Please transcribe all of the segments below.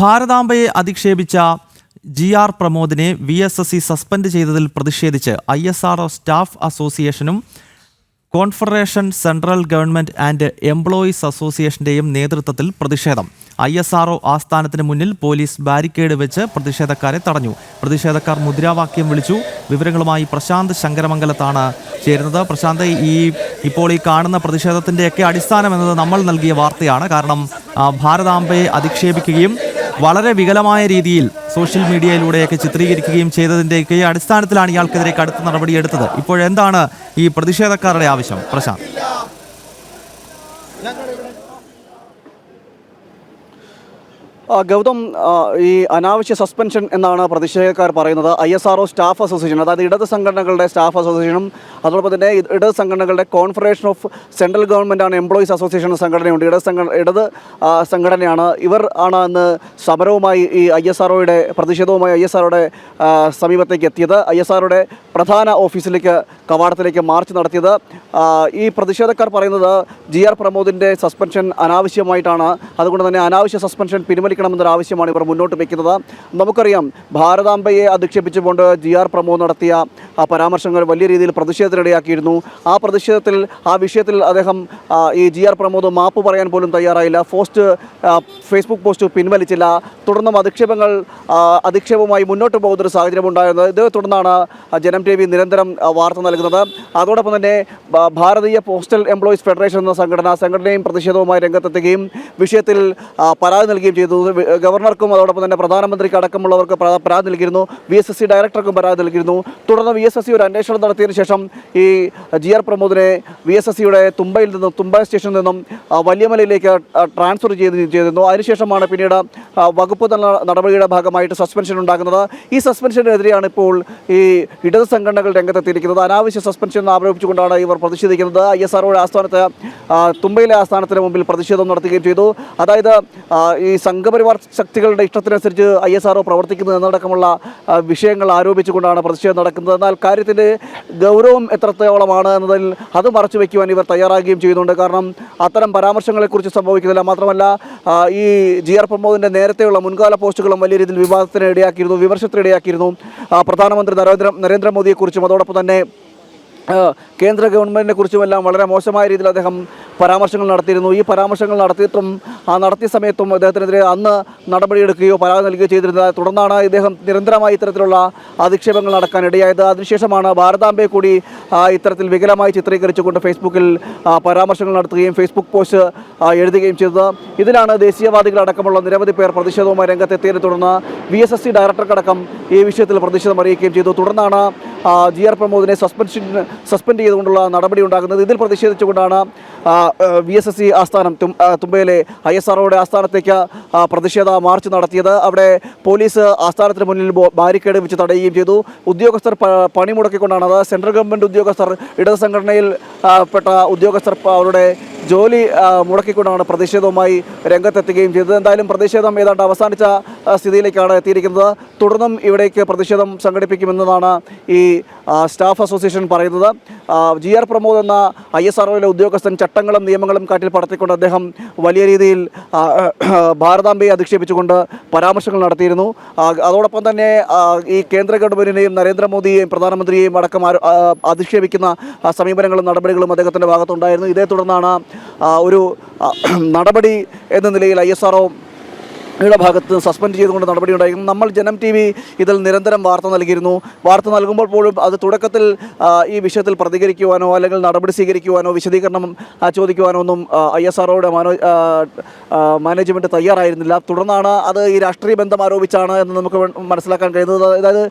ഭാരതാംബയെ അധിക്ഷേപിച്ച G R പ്രമോദിനെ V S S C suspend ചെയ്തതിൽ പ്രതിഷേധിച്ച് I S R O staff അസോസിയേഷനും confederation central government and employees അസോസിയേഷന്റെയും നേതൃത്വത്തിൽ പ്രതിഷേധം. ഐ എസ് ആർ ഒ ആസ്ഥാനത്തിന് മുന്നിൽ പോലീസ് ബാരിക്കേഡ് വെച്ച് പ്രതിഷേധക്കാരെ തടഞ്ഞു. പ്രതിഷേധക്കാർ മുദ്രാവാക്യം വിളിച്ചു. വിവരങ്ങളുമായി പ്രശാന്ത് ശങ്കരമംഗലത്താണ് ചേരുന്നത്. പ്രശാന്ത് ഈ ഇപ്പോൾ ഈ കാണുന്ന പ്രതിഷേധത്തിന്റെയൊക്കെ അടിസ്ഥാനം എന്നത് നമ്മൾ നൽകിയ വാർത്തയാണ്. കാരണം ഭാരതാംബയെ അധിക്ഷേപിക്കുകയും വളരെ വികലമായ രീതിയിൽ സോഷ്യൽ മീഡിയയിലൂടെയൊക്കെ ചിത്രീകരിക്കുകയും ചെയ്തതിന്റെയൊക്കെ അടിസ്ഥാനത്തിലാണ് ഇയാൾക്കെതിരെ കടുത്ത നടപടിയെടുത്തത്. ഇപ്പോഴെന്താണ് ഈ പ്രതിഷേധക്കാരുടെ ആവശ്യം? പ്രശാന്ത്. ഗൗതം ഈ അനാവശ്യ സസ്പെൻഷൻ എന്നാണ് പ്രതിഷേധക്കാർ പറയുന്നത്. I S R staff association അതായത് ഇടത് സംഘടനകളുടെ സ്റ്റാഫ് അസോസിയേഷനും അതോടൊപ്പം തന്നെ ഇടത് സംഘടനകളുടെ കോൺഫെഡറേഷൻ ഓഫ് സെൻട്രൽ ഗവൺമെന്റാണ് എംപ്ലോയീസ് അസോസിയേഷൻ സംഘടനയുണ്ട്. ഇടത് സംഘ ഇടത് സംഘടനയാണ്. ഇവർ ആണ് അന്ന് സമരവുമായി ഈ ഐ എസ് ആർ പ്രതിഷേധവുമായി ഐ എസ് ആറുടെ സമീപത്തേക്ക് എത്തിയത്. ഐ എസ് ആറുടെ പ്രധാന ഓഫീസിലേക്ക് കവാടത്തിലേക്ക് മാർച്ച് നടത്തിയത്. ഈ പ്രതിഷേധക്കാർ പറയുന്നത് ജി ആർ പ്രമോദിന്റെ സസ്പെൻഷൻ അനാവശ്യമായിട്ടാണ്. അതുകൊണ്ട് തന്നെ അനാവശ്യ സസ്പെൻഷൻ പിൻവലിക്കണമെന്നൊരു ആവശ്യമാണ് ഇവർ മുന്നോട്ട് വയ്ക്കുന്നത്. നമുക്കറിയാം ഭാരതാംബയെ അധിക്ഷേപിച്ചുകൊണ്ട് ജി ആർ പ്രമോദ് നടത്തിയ ആ പരാമർശങ്ങൾ വലിയ രീതിയിൽ പ്രതിഷേധത്തിനിടയാക്കിയിരുന്നു. ആ പ്രതിഷേധത്തിൽ ആ വിഷയത്തിൽ അദ്ദേഹം ഈ ജി ആർ പ്രമോദ് മാപ്പ് പറയാൻ പോലും തയ്യാറായില്ല. പോസ്റ്റ് ഫേസ്ബുക്ക് പോസ്റ്റ് പിൻവലിച്ചില്ല. തുടർന്നും അധിക്ഷേപങ്ങൾ അധിക്ഷേപവുമായി മുന്നോട്ട് പോകുന്നൊരു സാഹചര്യം ഉണ്ടായിരുന്നത് ഇതേ തുടർന്നാണ് ജനം ടി വി നിരന്തരം വാർത്ത നൽകുന്നത്. അതോടൊപ്പം തന്നെ ഭാരതീയ പോസ്റ്റൽ എംപ്ലോയീസ് ഫെഡറേഷൻ എന്ന സംഘടന സംഘടനയും പ്രതിഷേധവുമായി രംഗത്തെത്തുകയും വിഷയത്തിൽ പരാതി നൽകുകയും ചെയ്തു. ഗവർണർക്കും അതോടൊപ്പം തന്നെ പ്രധാനമന്ത്രിക്ക് അടക്കമുള്ളവർക്ക് പരാ- പരാതി നൽകിയിരുന്നു. വി എസ് എസ് സി ഡയറക്ടർക്കും പരാതി നൽകിയിരുന്നു. തുടർന്ന് വി എസ് എസ് സി ഒരു അന്വേഷണം നടത്തിയതിനു ശേഷം ഈ ജി ആർ പ്രമോദിനെ വി എസ് എസ് സിയുടെ തുമ്പയിൽ നിന്നും തുമ്പ സ്റ്റേഷനിൽ നിന്നും വലിയമലയിലേക്ക് ട്രാൻസ്ഫർ ചെയ്ത് ചെയ്തിരുന്നു. അതിനുശേഷമാണ് പിന്നീട് വകുപ്പ് തല നടപടിയുടെ ഭാഗമായിട്ട് സസ്പെൻഷൻ ഉണ്ടാകുന്നത്. ഈ സസ്പെൻഷനെതിരെയാണ് ഇപ്പോൾ ഈ ഇടത് സംഘടനകൾ രംഗത്തെത്തിയിരിക്കുന്നത്. അനാവശ്യ സസ്പെൻഷൻ ആരോപിച്ചുകൊണ്ടാണ് ഇവർ പ്രതിഷേധിക്കുന്നത്. ഐ എസ് ആർഒയുടെ ആസ്ഥാനത്ത് തുമ്പയിലെ ആസ്ഥാനത്തിന് മുമ്പിൽ പ്രതിഷേധം നടത്തുകയും ചെയ്തു. അതായത് ഈ സംഘപരിവാർ ശക്തികളുടെ ഇഷ്ടത്തിനനുസരിച്ച് ഐ എസ് ആർഒ പ്രവർത്തിക്കുന്നത് എന്നടക്കമുള്ള വിഷയങ്ങൾ ആരോപിച്ചുകൊണ്ടാണ് പ്രതിഷേധം നടക്കുന്നത്. എന്നാൽ കാര്യത്തിന്റെ ഗൗരവം എത്രത്തോളമാണ് എന്നതിൽ അത് മറച്ചു വയ്ക്കുവാൻ ഇവർ തയ്യാറാകുകയും ചെയ്യുന്നുണ്ട്. കാരണം അത്തരം പരാമർശങ്ങളെക്കുറിച്ച് സംഭവിക്കുന്നില്ല. മാത്രമല്ല ഈ ജി ആർ പ്രമോദിന്റെ നേരത്തെയുള്ള മുൻകാല പോസ്റ്റുകളും വലിയ രീതിയിൽ വിവാദത്തിന് ഇടയാക്കിയിരുന്നു വിമർശത്തിനിടയാക്കിയിരുന്നു പ്രധാനമന്ത്രി നരേന്ദ്ര നരേന്ദ്രമോദിയെക്കുറിച്ചും അതോടൊപ്പം തന്നെ കേന്ദ്ര ഗവൺമെന്റിനെ കുറിച്ചുമെല്ലാം വളരെ മോശമായ രീതിയിൽ അദ്ദേഹം പരാമർശങ്ങൾ നടത്തിയിരുന്നു. ഈ പരാമർശങ്ങൾ നടത്തിയിട്ടും ആ നടത്തിയ സമയത്തും അദ്ദേഹത്തിനെതിരെ അന്ന് നടപടിയെടുക്കുകയോ പരാതി നൽകുകയോ ചെയ്തിരുന്നത് തുടർന്നാണ് ഇദ്ദേഹം നിരന്തരമായി ഇത്തരത്തിലുള്ള അധിക്ഷേപങ്ങൾ നടക്കാൻ ഇടയായത് അതിനുശേഷമാണ് ഭാരതാംബയെ കൂടി ഇത്തരത്തിൽ വികലമായി ചിത്രീകരിച്ചുകൊണ്ട് ഫേസ്ബുക്കിൽ പരാമർശങ്ങൾ നടത്തുകയും ഫേസ്ബുക്ക് പോസ്റ്റ് എഴുതുകയും ചെയ്തത്. ഇതിലാണ് ദേശീയവാദികളടക്കമുള്ള നിരവധി പേർ പ്രതിഷേധവുമായി രംഗത്തെത്തിയതിനെ തുടർന്ന് വി എസ് എസ് സി ഡയറക്ടർക്കടക്കം ഈ വിഷയത്തിൽ പ്രതിഷേധം അറിയിക്കുകയും ചെയ്തു. തുടർന്നാണ് ജി ആർ പ്രമോദിനെ സസ്പെൻഷൻ സസ്പെൻഡ് ചെയ്തുകൊണ്ടുള്ള നടപടി ഉണ്ടാകുന്നത് ഇതിൽ പ്രതിഷേധിച്ചുകൊണ്ടാണ് വി എസ് എസ് സി ആസ്ഥാനം തുമ്പയിലെ ഐ എസ് ആർഒയുടെ ആസ്ഥാനത്തേക്ക് പ്രതിഷേധ മാർച്ച് നടത്തിയത്. അവിടെ പോലീസ് ആസ്ഥാനത്തിന് മുന്നിൽ ബാരിക്കേഡ് വെച്ച് തടയുകയും ചെയ്തു. ഉദ്യോഗസ്ഥർ പ- പണി മുടക്കിക്കൊണ്ടാണ് അത്. സെൻട്രൽ ഗവൺമെന്റ് ഉദ്യോഗസ്ഥർ ഇടത് സംഘടനയിൽ പെട്ട ഉദ്യോഗസ്ഥർ അവരുടെ ജോലി മുടക്കിക്കൊണ്ടാണ് പ്രതിഷേധവുമായി രംഗത്തെത്തുകയും ചെയ്തത്. എന്തായാലും പ്രതിഷേധം ഏതാണ്ട് അവസാനിച്ച സ്ഥിതിയിലേക്കാണ് എത്തിയിരിക്കുന്നത്. തുടർന്നും ഇവിടേക്ക് പ്രതിഷേധം സംഘടിപ്പിക്കുമെന്നതാണ് ഈ സ്റ്റാഫ് അസോസിയേഷൻ പറയുന്നത്. ജി ആർ പ്രമോദ് എന്ന ഐ എസ് ആർഒയിലെ ഉദ്യോഗസ്ഥൻ ചട്ടങ്ങളും നിയമങ്ങളും കാറ്റിൽ പടത്തിക്കൊണ്ട് അദ്ദേഹം വലിയ രീതിയിൽ ഭാരതാംബയെ അധിക്ഷേപിച്ചുകൊണ്ട് പരാമർശങ്ങൾ നടത്തിയിരുന്നു. അതോടൊപ്പം തന്നെ ഈ കേന്ദ്ര ഗവൺമെന്റിനെയും നരേന്ദ്രമോദിയെയും പ്രധാനമന്ത്രിയെയും അടക്കം അധിക്ഷേപിക്കുന്ന സമീപനങ്ങളും നടപടികളും അദ്ദേഹത്തിന്റെ ഭാഗത്തുണ്ടായിരുന്നു. ഇതേ തുടർന്നാണ് ഒരു നടപടി എന്ന നിലയിൽ ഐ എസ് ആർഒ യുടെ ഭാഗത്ത് നിന്ന് സസ്പെൻഡ് ചെയ്തുകൊണ്ട് നടപടി ഉണ്ടായിരുന്നു നമ്മൾ ജനം ടി വി ഇതിൽ നിരന്തരം വാർത്ത നൽകിയിരുന്നു. വാർത്ത നൽകുമ്പോൾ പോലും അത് തുടക്കത്തിൽ ഈ വിഷയത്തിൽ പ്രതികരിക്കുവാനോ അല്ലെങ്കിൽ നടപടി സ്വീകരിക്കുവാനോ വിശദീകരണം ചോദിക്കുവാനോ ഒന്നും ഐ എസ് ആർഒയുടെ മാനോ മാനേജ്മെന്റ് തയ്യാറായിരുന്നില്ല. തുടർന്നാണ് അത് ഈ രാഷ്ട്രീയ ബന്ധം ആരോപിച്ചാണ് എന്ന് നമുക്ക് മനസ്സിലാക്കാൻ കഴിയുന്നത്. അതായത്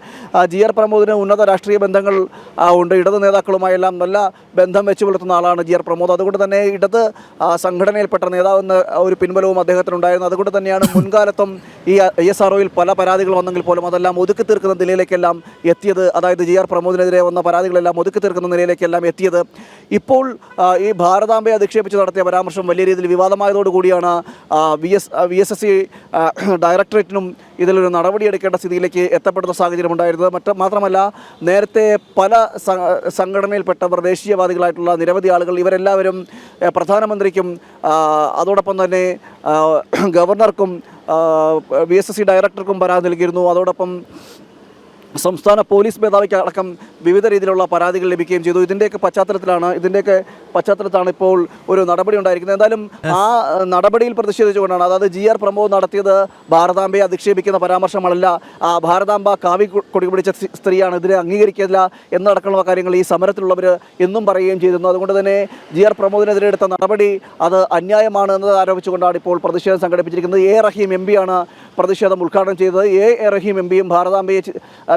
ജി ആർ പ്രമോദിന് ഉന്നത രാഷ്ട്രീയ ബന്ധങ്ങൾ ഉണ്ട്. ഇടത് നേതാക്കളുമായെല്ലാം നല്ല ബന്ധം വെച്ച് പുലർത്തുന്ന ആളാണ് ജി ആർ പ്രമോദ്. അതുകൊണ്ട് തന്നെ ഇടത് സംഘടനയിൽപ്പെട്ട നേതാവെന്ന ഒരു പിൻബലവും അദ്ദേഹത്തിനുണ്ടായിരുന്നു. അതുകൊണ്ട് തന്നെയാണ് മുൻകാലത്തും ഈ എസ് ആർഒയിൽ പല പരാതികൾ വന്നെങ്കിൽ പോലും അതെല്ലാം ഒതുക്കി തീർക്കുന്ന നിലയിലേക്കെല്ലാം എത്തിയത് അതായത് ജി ആർ പ്രമോദിനെതിരെ വന്ന പരാതികളെല്ലാം ഒതുക്കി തീർക്കുന്ന നിലയിലേക്കെല്ലാം എത്തിയത്. ഇപ്പോൾ ഈ ഭാരതാംബയെ അധിക്ഷേപിച്ച് നടത്തിയ പരാമർശം വലിയ രീതിയിൽ വിവാദമായതോടുകൂടിയാണ് V S V S S C ഡയറക്ടറേറ്റിനും ഇതിലൊരു നടപടിയെടുക്കേണ്ട സ്ഥിതിയിലേക്ക് എത്തപ്പെടുന്ന സാഹചര്യം ഉണ്ടായിരുന്നത് മറ്റ് മാത്രമല്ല നേരത്തെ പല സംഘടനയിൽപ്പെട്ടവർ ദേശീയവാദികളായിട്ടുള്ള നിരവധി ആളുകൾ ഇവരെല്ലാവരും പ്രധാനമന്ത്രിക്കും അതോടൊപ്പം തന്നെ ഗവർണർക്കും വി എസ് എസ് സി ഡയറക്ടർക്കും പരാതി നൽകിയിരുന്നു. അതോടൊപ്പം സംസ്ഥാന പോലീസ് മേധാവിക്ക് അടക്കം വിവിധ രീതിയിലുള്ള പരാതികൾ ലഭിക്കുകയും ചെയ്തു. ഇതിന്റെയൊക്കെ പശ്ചാത്തലത്തിലാണ് ഇതിന്റെയൊക്കെ പശ്ചാത്തലത്താണ് ഇപ്പോൾ ഒരു നടപടി ഉണ്ടായിരിക്കുന്നത്. എന്തായാലും ആ നടപടിയിൽ പ്രതിഷേധിച്ചുകൊണ്ടാണ് അതായത് ജി ആർ പ്രമോദ് നടത്തിയത് ഭാരതാംബയെ അധിക്ഷേപിക്കുന്ന പരാമർശമല്ല. ആ ഭാരതാംബ കാവി കൊടിപിടിച്ച കൊടി പിടിച്ച സ്ത്രീയാണ് ഇതിനെ അംഗീകരിക്കില്ല എന്നടക്കമുള്ള കാര്യങ്ങൾ ഈ സമരത്തിലുള്ളവർ എന്നും പറയുകയും ചെയ്തിരുന്നു. അതുകൊണ്ട് തന്നെ ജി ആർ പ്രമോദിനെതിരെ എടുത്ത നടപടി അത് അന്യായമാണ് എന്നത് ആരോപിച്ചുകൊണ്ടാണ് ഇപ്പോൾ പ്രതിഷേധം സംഘടിപ്പിച്ചിരിക്കുന്നത്. എ റഹീം എം പിയാണ് പ്രതിഷേധം ഉദ്ഘാടനം ചെയ്തത് എ എ റഹീം എം പിയും ഭാരതാംബയെ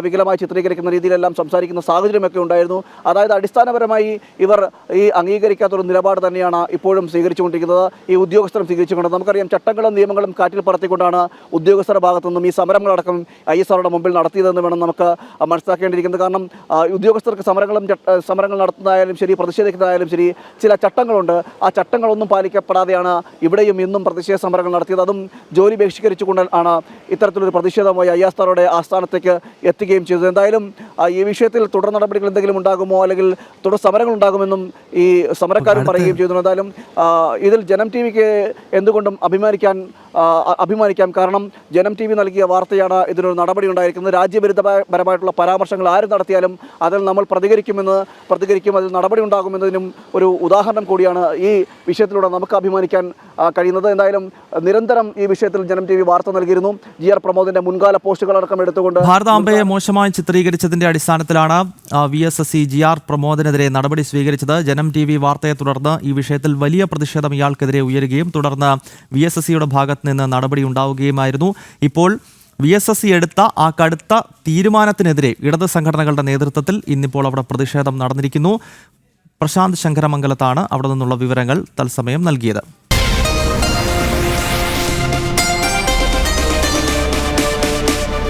വികലമായി ചിത്രീകരിക്കുന്ന രീതിയിലെല്ലാം സംസാരിക്കുന്ന സാഹചര്യമൊക്കെ ഉണ്ടായിരുന്നു. അതായത് അടിസ്ഥാനപരമായി ഇവർ ഈ അംഗീകരിക്കാത്തൊരു നിലപാട് തന്നെയാണ് ഇപ്പോഴും സ്വീകരിച്ചുകൊണ്ടിരിക്കുന്നത്. ഈ ഉദ്യോഗസ്ഥരും സ്വീകരിച്ചുകൊണ്ട് നമുക്കറിയാം ചട്ടങ്ങളും നിയമങ്ങളും കാറ്റിൽ പറത്തിക്കൊണ്ടാണ് ഉദ്യോഗസ്ഥരുടെ ഭാഗത്തു നിന്നും ഈ സമരങ്ങളടക്കം ഐ എസ് ആറുടെ മുമ്പിൽ നടത്തിയതെന്ന് വേണം നമുക്ക് മനസ്സിലാക്കേണ്ടിയിരിക്കുന്നത്. കാരണം ഉദ്യോഗസ്ഥർക്ക് സമരങ്ങളും സമരങ്ങൾ നടത്തുന്നതായാലും ശരി പ്രതിഷേധിക്കുന്നതായാലും ശരി ചില ചട്ടങ്ങളുണ്ട്. ആ ചട്ടങ്ങളൊന്നും പാലിക്കപ്പെടാതെയാണ് ഇവിടെയും ഇന്നും പ്രതിഷേധ സമരങ്ങൾ നടത്തിയത്. അതും ജോലി ബഹിഷ്കരിച്ചുകൊണ്ട് ആണ് ഇത്തരത്തിലൊരു പ്രതിഷേധമായി അയ്യാസ് താറോടെ ആസ്ഥാനത്തേക്ക് എത്തുകയും ചെയ്തത്. എന്തായാലും ഈ വിഷയത്തിൽ തുടർ നടപടികൾ എന്തെങ്കിലും ഉണ്ടാകുമോ അല്ലെങ്കിൽ തുടർ സമരങ്ങൾ ഉണ്ടാകുമെന്നും ഈ സമരക്കാരും പറയുകയും ചെയ്തു എന്തായാലും ഇതിൽ ജനം ടി വിക്ക് എന്തുകൊണ്ടും അഭിമാനിക്കാൻ അഭിമാനിക്കാം. കാരണം ജനം ടി വി നൽകിയ വാർത്തയാണ് ഇതിനൊരു നടപടി ഉണ്ടായിരിക്കുന്നത്. രാജ്യവിരുദ്ധപരമായിട്ടുള്ള പരാമർശങ്ങൾ ആര് നടത്തിയാലും അതിൽ നമ്മൾ പ്രതികരിക്കുമെന്ന് പ്രതികരിക്കും. അതിൽ നടപടി ഉണ്ടാകുമെന്നതിനും ഒരു ഉദാഹരണം കൂടിയാണ് ഈ വിഷയത്തിലൂടെ നമുക്ക് അഭിമാനിക്കാൻ കഴിയുന്നത്. എന്തായാലും നിരന്തരം ഈ വിഷയത്തിൽ ജനം ടി വാർത്ത വാർത്ത നൽകിയിരുന്നു. ജി ആർ പ്രമോദിന്റെ മുൻകാല പോസ്റ്റുകൾ പോസ്റ്റുകളടക്കം എടുത്തുകൊണ്ട് ഭാരതാംബയെ മോശമായി ചിത്രീകരിച്ചതിന്റെ അടിസ്ഥാനത്തിലാണ് V S S C G R പ്രമോദിനെതിരെ നടപടി സ്വീകരിച്ചത്. ജനം ടി വി വാർത്തയെ തുടർന്ന് ഈ വിഷയത്തിൽ വലിയ പ്രതിഷേധം ഇയാൾക്കെതിരെ ഉയരുകയും തുടർന്ന് വി എസ് എസ് സിയുടെ ഭാഗത്ത് നിന്ന് നടപടി ഉണ്ടാവുകയുമായിരുന്നു. ഇപ്പോൾ വി എസ് എസ് സി എടുത്ത ആ കടുത്ത തീരുമാനത്തിനെതിരെ ഇടത് സംഘടനകളുടെ നേതൃത്വത്തിൽ ഇന്നിപ്പോൾ അവിടെ പ്രതിഷേധം നടന്നിരിക്കുന്നു. പ്രശാന്ത് ശങ്കരമംഗലത്താണ് അവിടെ നിന്നുള്ള വിവരങ്ങൾ തത്സമയം നൽകിയത്.